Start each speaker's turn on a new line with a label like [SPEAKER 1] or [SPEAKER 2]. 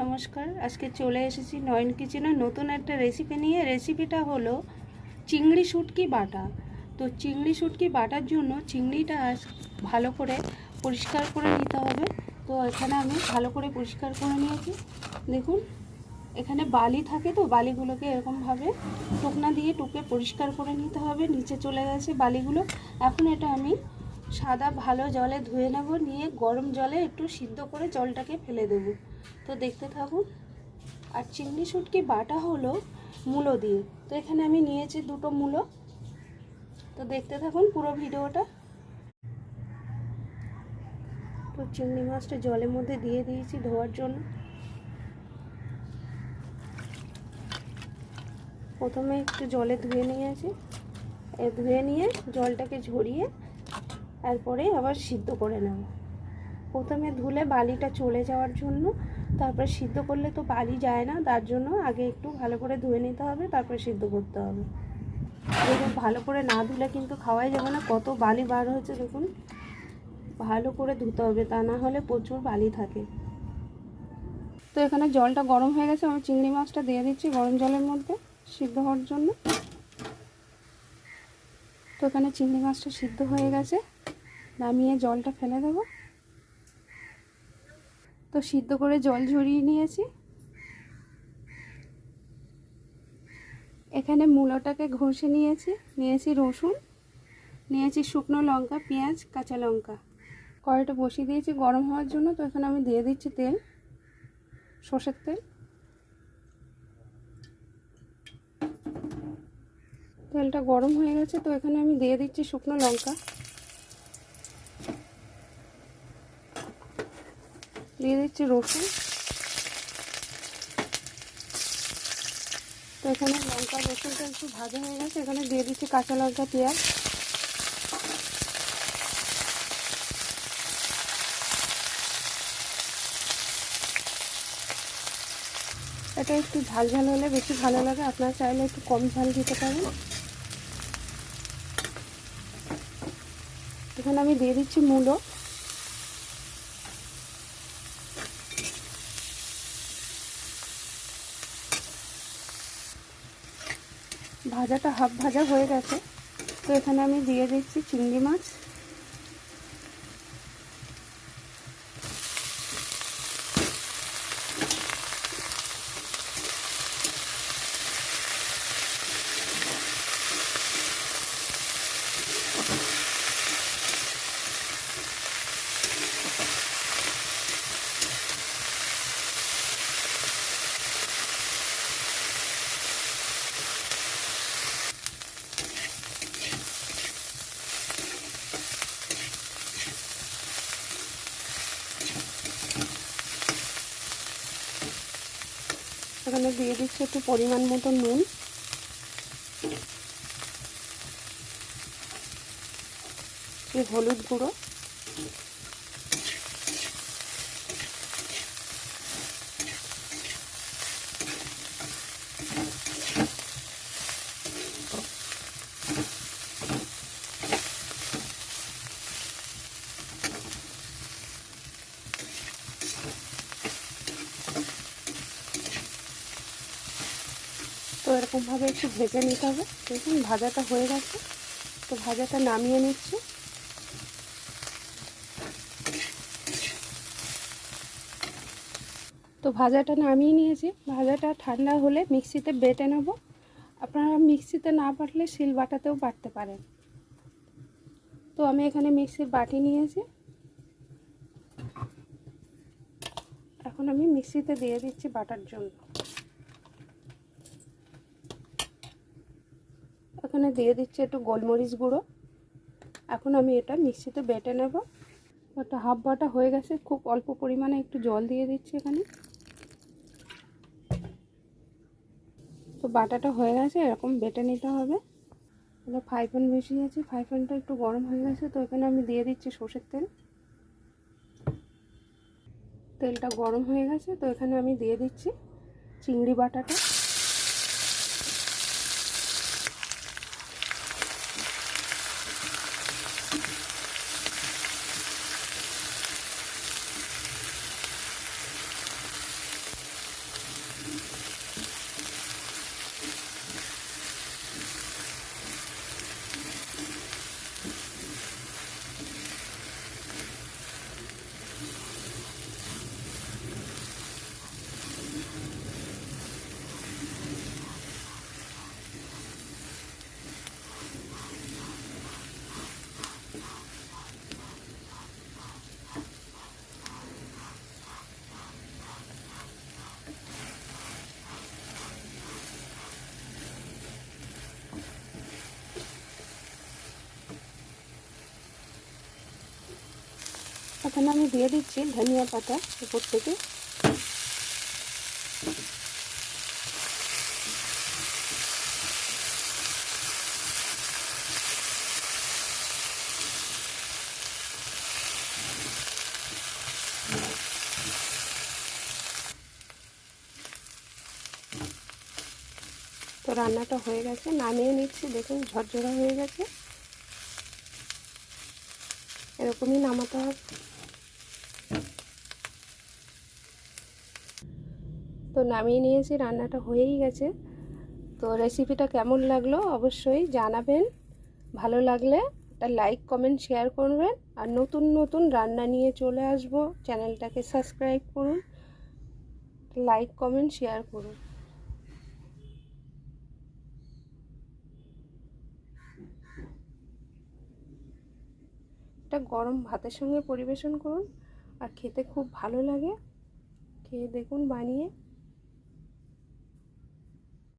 [SPEAKER 1] নমস্কার। আজকে চলে এসেছি নয়ন কিচেনের নতুন একটা রেসিপি নিয়ে। রেসিপিটা হলো চিংড়ি শুটকি বাটা। তো চিংড়ি শুটকি বাটার জন্য চিংড়িটা ভালো করে পরিষ্কার করে নিতে হবে। তো এখানে আমি ভালো করে পরিষ্কার করে নিয়েছি। দেখুন, এখানে বালি থাকে তো, বালিগুলোকে এরকমভাবে টুকনা দিয়ে টুকে পরিষ্কার করে নিতে হবে। নিচে চলে গেছে বালিগুলো। এখন এটা আমি সাদা ভালো জলে ধুয়ে নেব। নিয়ে গরম জলে একটু সিদ্ধ করে জলটাকে ফেলে দেব। তো দেখতে থাকুন। আর চিংড়ি শুটকি বাটা হলো মূলো দিয়ে। তো এখানে আমি নিয়েছি দুটো মূলো। তো দেখতে থাকুন পুরো ভিডিওটা। তো চিংড়ি মাছটা জলের মধ্যে দিয়ে দিয়েছি ধোয়ার জন্য। প্রথমে একটু জলে ধুয়ে নিয়েছি। ধুয়ে নিয়ে জলটাকে ঝরিয়ে তারপরে আবার সিদ্ধ করে নেব। প্রথমে ধুলে বালিটা চলে যাওয়ার জন্য তারপরে সিদ্ধ করলে তো বালি যায় না, তার জন্য আগে একটু ভালো করে ধুয়ে নিতে হবে, তারপরে সিদ্ধ করতে হবে। দেখুন, ভালো করে না ধুলে কিন্তু খাওয়াই যাবে না, কত বালি বার হয়েছে দেখুন। ভালো করে ধুতে হবে, তা না হলে প্রচুর বালি থাকে। তো এখানে জলটা গরম হয়ে গেছে, আমি চিংড়ি মাছটা দিয়ে দিচ্ছি গরম জলের মধ্যে সিদ্ধ হওয়ার জন্য। তো এখানে চিংড়ি মাছটা সিদ্ধ হয়ে গেছে, নামিয়ে জলটা ফেলে দেব। তো সিদ্ধ করে জল ঝরিয়ে নিয়েছি। এখানে মূলোটাকে ঘষে নিয়েছি। নিয়েছি রসুন, নিয়েছি শুকনো লঙ্কা, পেঁয়াজ, কাঁচা লঙ্কা। কড়াইটা বসিয়ে দিয়েছি গরম হওয়ার জন্য, তো এখানে আমি দিয়ে দিচ্ছি তেল, সর্ষের তেল। তেলটা গরম হয়ে গেছে, তো এখানে আমি দিয়ে দিচ্ছি শুকনো লঙ্কা। দিয়ে দিচ্ছি রসুন। তো এখানে লঙ্কা, রসুনটা একটু ভাজা হয়ে গেছে, এখানে দিয়ে দিচ্ছি কাঁচা লঙ্কা, পেঁয়াজ। এটা একটু ঝাল ঝাল হলে বেশি ভালো লাগে, আপনারা চাইলে একটু কম ঝাল দিতে পারেন। এখানে আমি দিয়ে দিচ্ছি মূলো। ভাজাটা হাফ ভাজা হয়ে গেছে। তো এখানে আমি দিয়ে দিচ্ছি চিংড়ি মাছ। এখানে দিয়ে দিচ্ছি একটু পরিমাণ মতো নুন। হলুদ গুঁড়ো। এরকমভাবে একটু ভেজে নিতে হবে। দেখুন, ভাজাটা হয়ে গেছে। তো ভাজাটা নামিয়ে নিচ্ছি। তো ভাজাটা নামিয়ে নিয়েছি। ভাজাটা ঠান্ডা হলে মিক্সিতে বেটে নেব। আপনারা মিক্সিতে না বাটলে শিল বাটাতেও বাটতে পারেন। তো আমি এখানে মিক্সির বাটি নিয়েছি। এখন আমি মিক্সিতে দিয়ে দিচ্ছি বাটার জন্য। এখানে দিয়ে দিচ্ছি একটু গোলমরিচ গুঁড়ো। এখন আমি এটা মিক্সিতে বেটে নেব। একটা হাফ বাটা হয়ে গেছে, খুব অল্প পরিমাণে একটু জল দিয়ে দিচ্ছি এখানে। তো বাটাটা হয়ে গেছে, এরকম বেটে নিতে হবে। ফ্রাই প্যান বসিয়েছি ফ্রাই প্যানটা একটু গরম হয়ে গেছে, তো এখানে আমি দিয়ে দিচ্ছি সর্ষের তেল। তেলটা গরম হয়ে গেছে, তো এখানে আমি দিয়ে দিচ্ছি চিংড়ি বাটাটা। এখানে আমি দিয়ে দিচ্ছি ধনিয়া পাতা উপর থেকে। তো রান্নাটা হয়ে গেছে, নামিয়ে নিচ্ছি, দেখুন ঝরঝরা হয়ে গেছে। এরকমই নামাতে হবে। নামিয়ে নিয়েছি, রান্নাটা হয়েই গেছে। তো রেসিপিটা কেমন লাগল অবশ্যই জানাবেন। ভালো লাগলে একটা লাইক কমেন্ট শেয়ার করবেন। আর নতুন নতুন রান্না নিয়ে চলে আসব। চ্যানেলটাকে সাবস্ক্রাইব করুন লাইক কমেন্ট শেয়ার করুন। এটা গরম ভাতের সঙ্গে পরিবেশন করুন। আর খেতে খুব ভালো লাগে। খেয়ে দেখুন বানিয়ে।